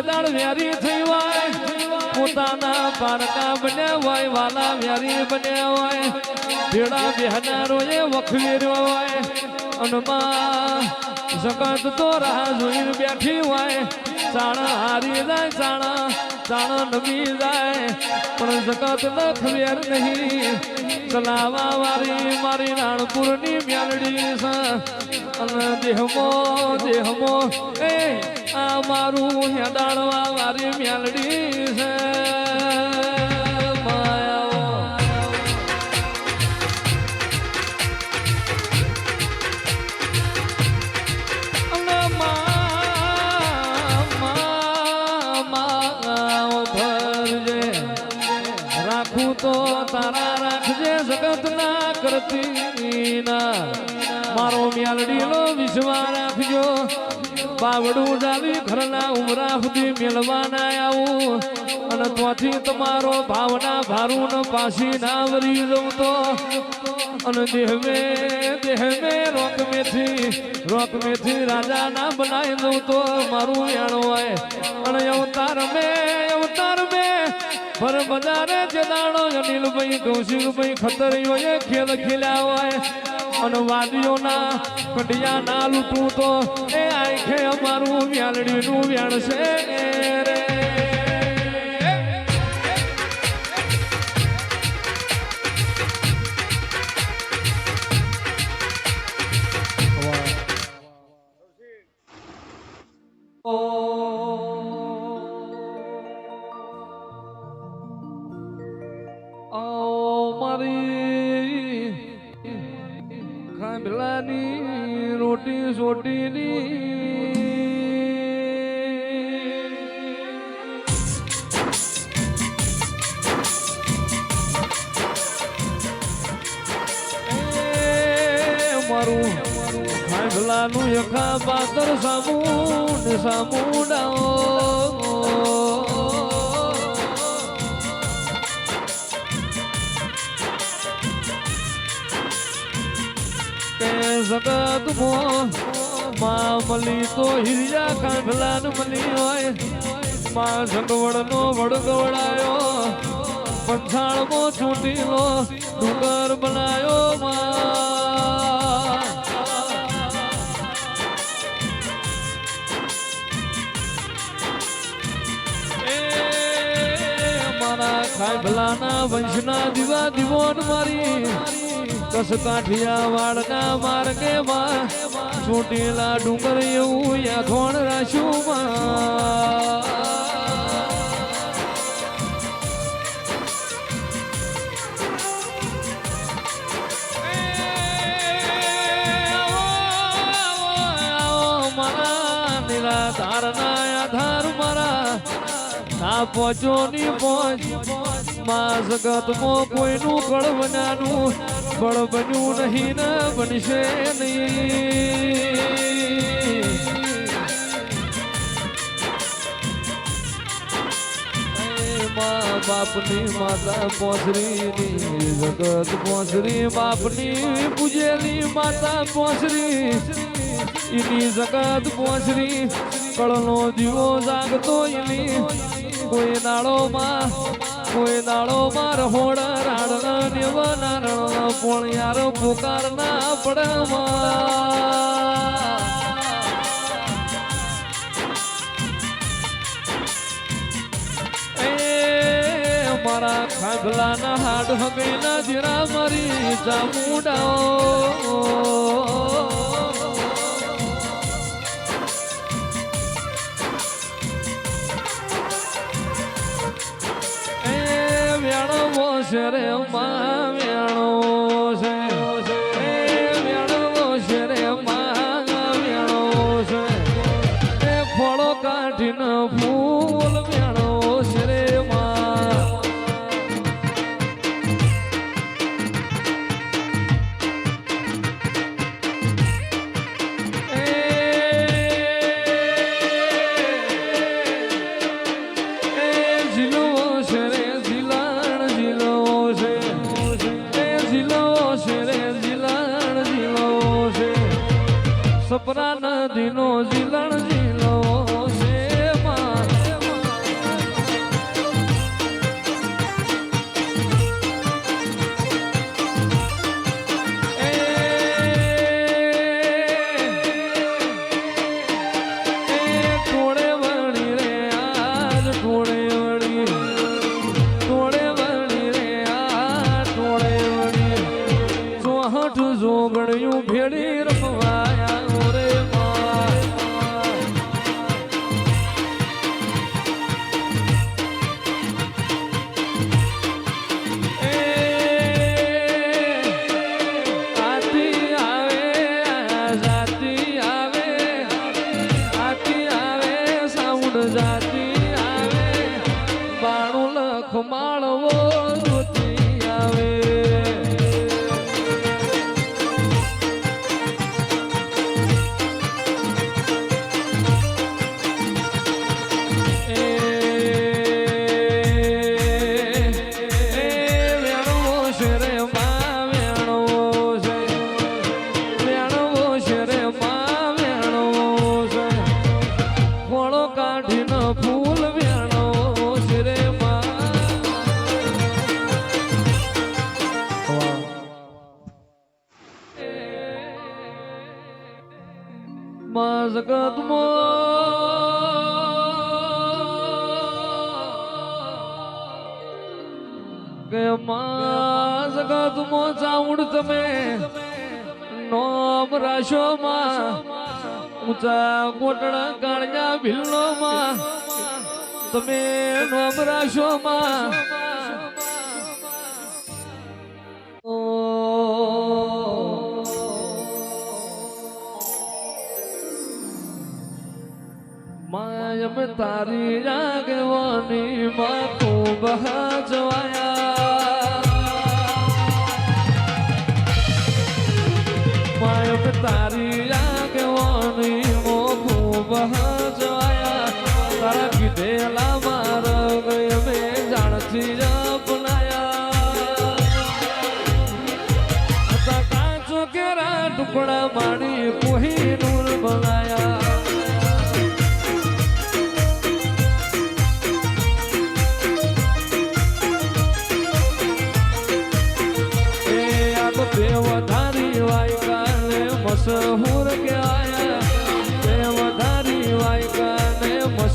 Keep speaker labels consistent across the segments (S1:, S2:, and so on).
S1: દાળ વ્યારી થઈ હોય. પોતાના પારકા બન્યા હોય, વાલા વ્યારી બન્યા હોય. ભેડા બેહનારો એ વખવેર્યો હોય. અનમાં જગત તો રાહ જોઈને બેઠી હોય. ચાણા હારી જાય, ચાણા ચાણા નમી જાય. પણ જગત ન ખવેર નહીં. ચલાવા વારી મારી રાણપુરની મ્યાલડી છે. અને દેહમો દેહમો, એ મારું હેડાળવા મારી મેલડી છે. રાખું તો તારા રાખજે જગત ના કરતી ના મારો મ્યાલડીનો વિશ્વા રાખજો બાવડું ડાલી ઘરના ઉમરા સુધી મેળવાના આવું. અને ત્યાંથી તમારો ભાવના ભારું ને પાછી ના વરી જવું તો. અને દેહમે દેહમે રોક મેથી રોક મેથી રાજા ના બનાવી દઉં તો મારું યાણો હોય અને અવતાર મે અવતાર મે પર બજારે જદાણો અનિલભાઈ ખતરી એ ખેલ ખેલ્યા હોય. અને વાદીઓના કડિયા ના લૂંટું તો એ આંખે અમારું વ્યાલડીનું વ્યાણ છે રે. ઓ ખાંભલાની રોટી સોટીની. મારું ખાંભલાનું યખા પાતર સામુંડ સામુંડાઓ જગત મો માં મલી તો હિરિયા કાંભલાન મલી હોય. માં જગવડ નો વડગવડાયો પંછાળ મો છૂટીલો, ડુંગર બનાયો માં. મારા ખાંભલાના વંશના દીવા દીવોન મારી. કસ કાઠિયા વાળના માર્ગે માં ચોટીલા ડુંગર એવું યાથોણ રાશું મારા ના પહોંચો ની પહોંચ. માં જગતમાં કોઈનું કળવનાનું બળ બન્યું નહીં ને બનશે નહીં. બાપની માતા પોસરીની, જગત પોસરી, બાપની પૂજેલી માતા પોસરી. એની જગત પોસરી, કળનો દીવો જાગતો એની. કોઈ દાડોમાં કોઈ દાડોમાં રહોડ રાડના નેવા નારણ પણ યાર પુકાર ના પડમાં એ મારા ખાંભલાના હાડ હગેલા જીરા મારી ચામુડાઓ કે માં જગતમાં ચાઉડ તમે નોમ રાશો માં ઊંચા કોટડા માં તમે નોમ રાશો માં માયમ તારી રાગવાની માં ખૂબ જવાયા તારી આગવાની મો ખૂબ જવાયા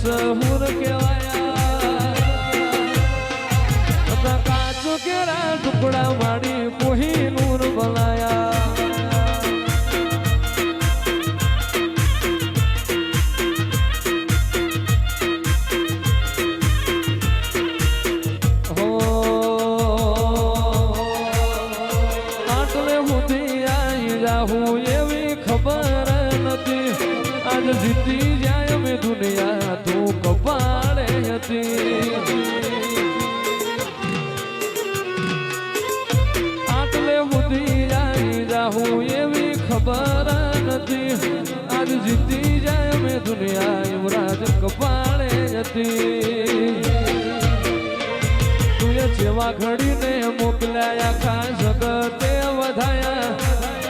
S1: વાયકાને કેવાયા કાચો કેરા ટુકડા માડી કોહી નૂર બનાયા સુધી આવી જાહું એવી ખબર નથી. આજ જીતી જાય મેં દુનિયા યુવરાજ કપાળે હતી. તુએ જેવા ઘડીને મોકલાયા ખા જગતે વધાયા.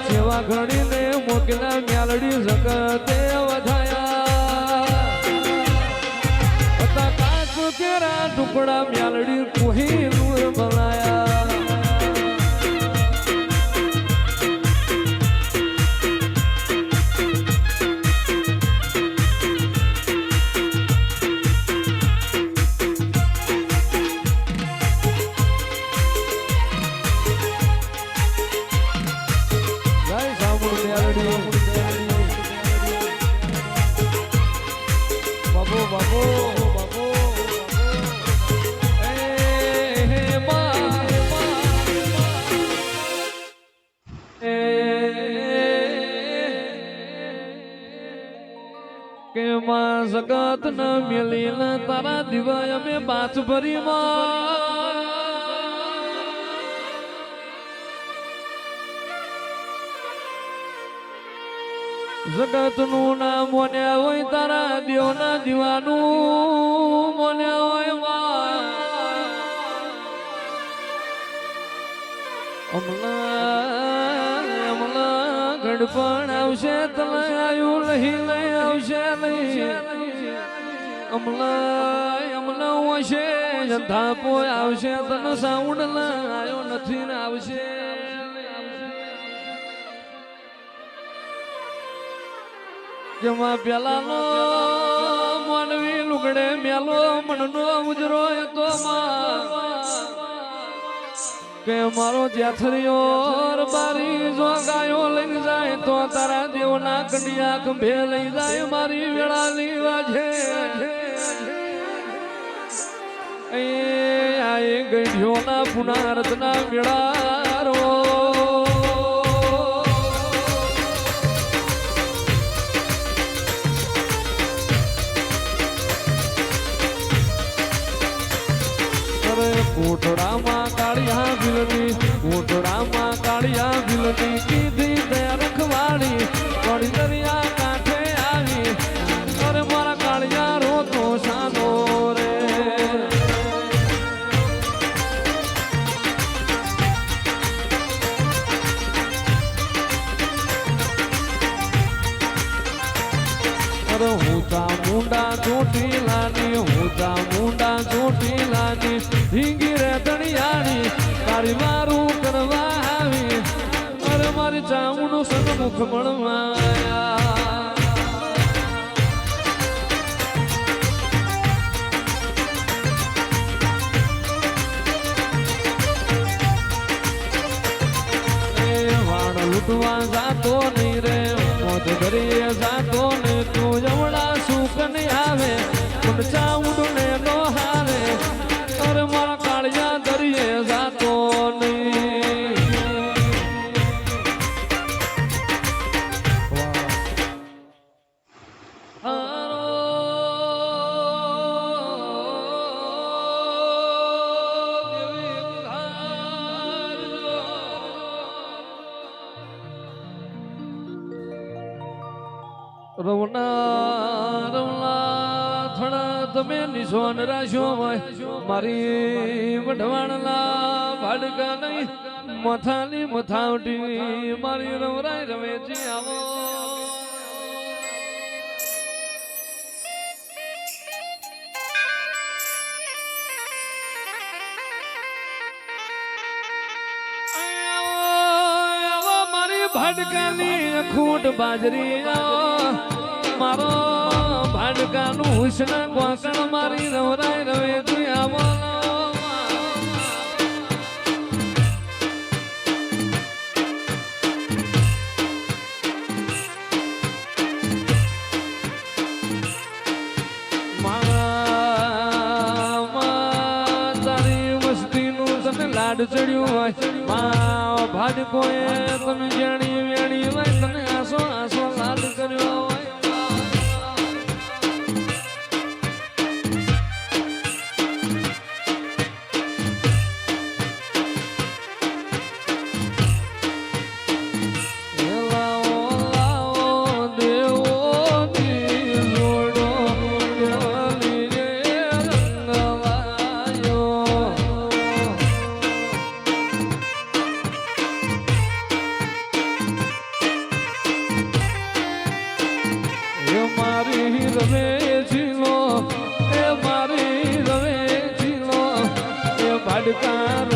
S1: જેવા ઘડીને મોકલા મ્યાલડી જગતે વધાયા. કાચ કેરા ટુકડા મ્યાલડી કોઈ દિવાય અમે બાચ ભરી જગતનું નામ મોન્યા હોય તારા દેવ ના દીવાનું, મોન્યા હોય અમલા હમણાં ગડપણ આવશે તને આયુ લહી લઈ આવશે લઈ હમણાં હમણાં ધાપો આવશે, તને સાઉન્ડ ના આવ્યો નથી ને આવશે. જેમાં પેલાનો માનવી લુગડે મેલો, મનનો ઉજરો તો કે મારો જેથરીઓ બારી જો ગાયો લઈને જાય, તો તારા દેવના કંડિયા ખંભે લઈ જાય, મારી વેળા લીવા એ આય ગઢિયોના પુનારતના મેળારો. કોટડામાં કાળિયા ભીલની કોટડામાં કાળિયા ભીલની ચામુંડું સન્મુખ મળવાયા લૂંટવા જાતો નહીં રે, મોત ભરીએ જાતો ને તું જવડા સુખ નહીં આવે પણ ચાઉંડ ને નો હારે. રવના રવના તમે નિશોન રાશો હોય મારી વઢવાણના ભાડકા નહીં મથાની મથાવટી મારી રવરાય રમે આવો ભાડકાની ખૂટ બાજરી, આવો. મારો ભાડકાનું હુસન કોકણ મારી રવરાય રવે તું આવો લાડ ચડ્યું હોય. મા ભાડકો એ તને જાણી વેણી હોય. તને આસો આસો લાડ કર્યો એ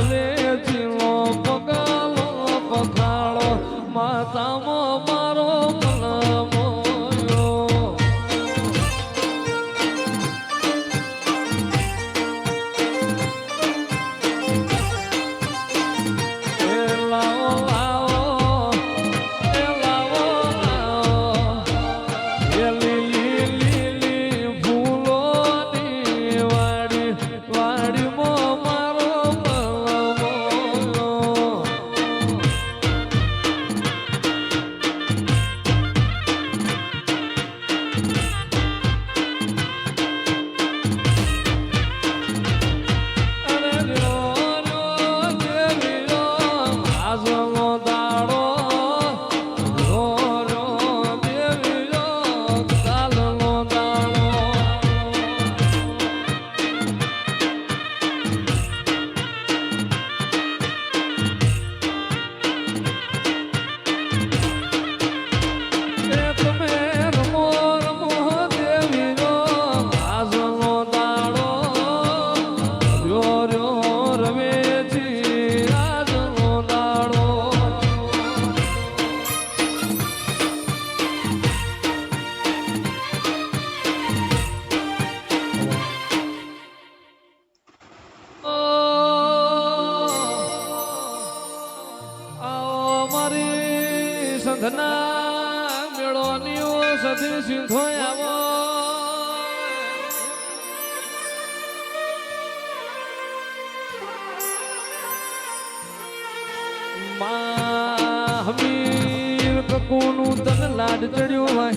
S1: હમીર કકુનું તન લાડ ચડ્યું હોય.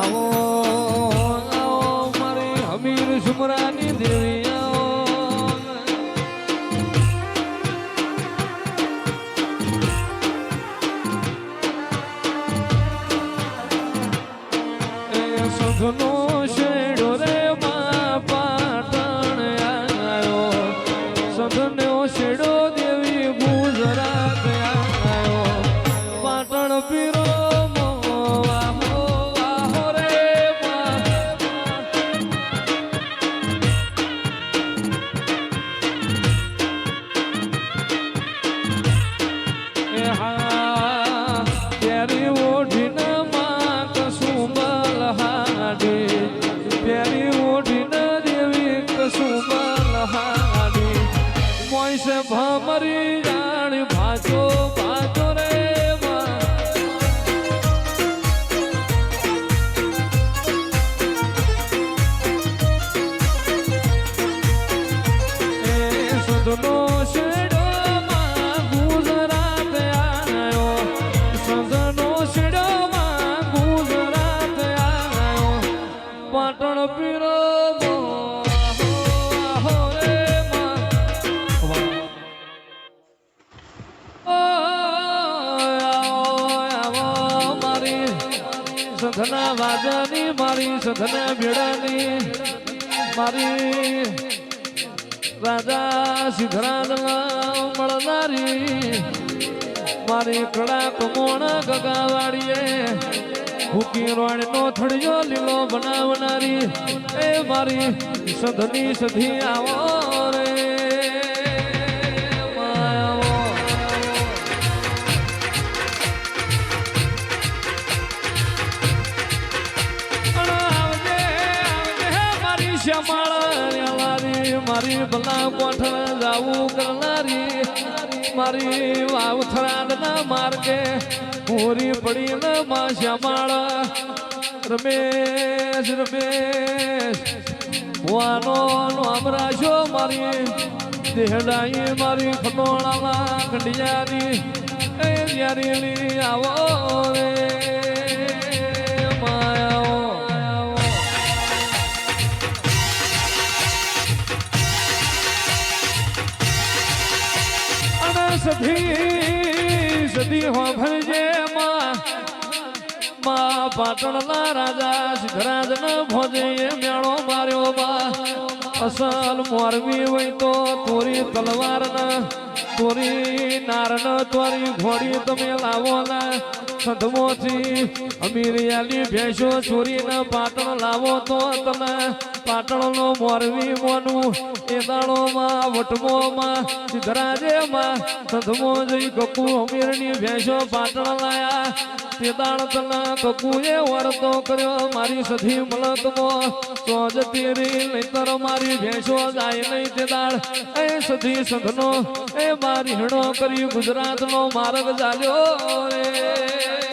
S1: આવો આવો મારી હમીર સુમરાની દેવી No, એ વાજાની મારી સધના ભેડાની મારી રાજા સિદ્ધરાજના મળનારી મારી કડા કમોણ ગગાવાડીએ ભૂકી રોણ નો થડિયો લીલો બનાવનારી, એ મારી સધની સધી આવો ભલા કોઠ જાવું કરનારી, મારી વાવ થરાદના માર્ગે પૂરી પડીને માં શ્યામાળ રમેશ રમેશ, ભુવાનો નામ રાજો મારી, દેહડાઈ મારી ખટોળામાં ખંડિયાની એ યારી આવો રે. સધી સદી હો ભરજે માં. માં પાટણના રાજા, સિદ્ધરાજના ભોજે મેળો માર્યો બા. અસલ મોરવી હોય તો તોરી તલવાર ના તોરી નારણ તોરી ઘોડી તમે લાવો ના સદમોથી અમીરિયાલી ભેંસો ચોરીને પાટણ લાવો તો તમે પાટણનો મોરવી મોનું એ દાડોમાં વટમોમાં, સિદ્ધરાજેમાં સદમો જઈ ગપુ અમીરની ભેંસો પાટણ લાયા. તે દાડ કકુએ વર્તો કર્યો મારી સધી મલકમો તો જતી રી. નહીતર મારી ભેંસો જાય નહીં તે એ સધી સંઘનો એ મારી હીણો કરી ગુજરાતનો માર્ગ ચાલ્યો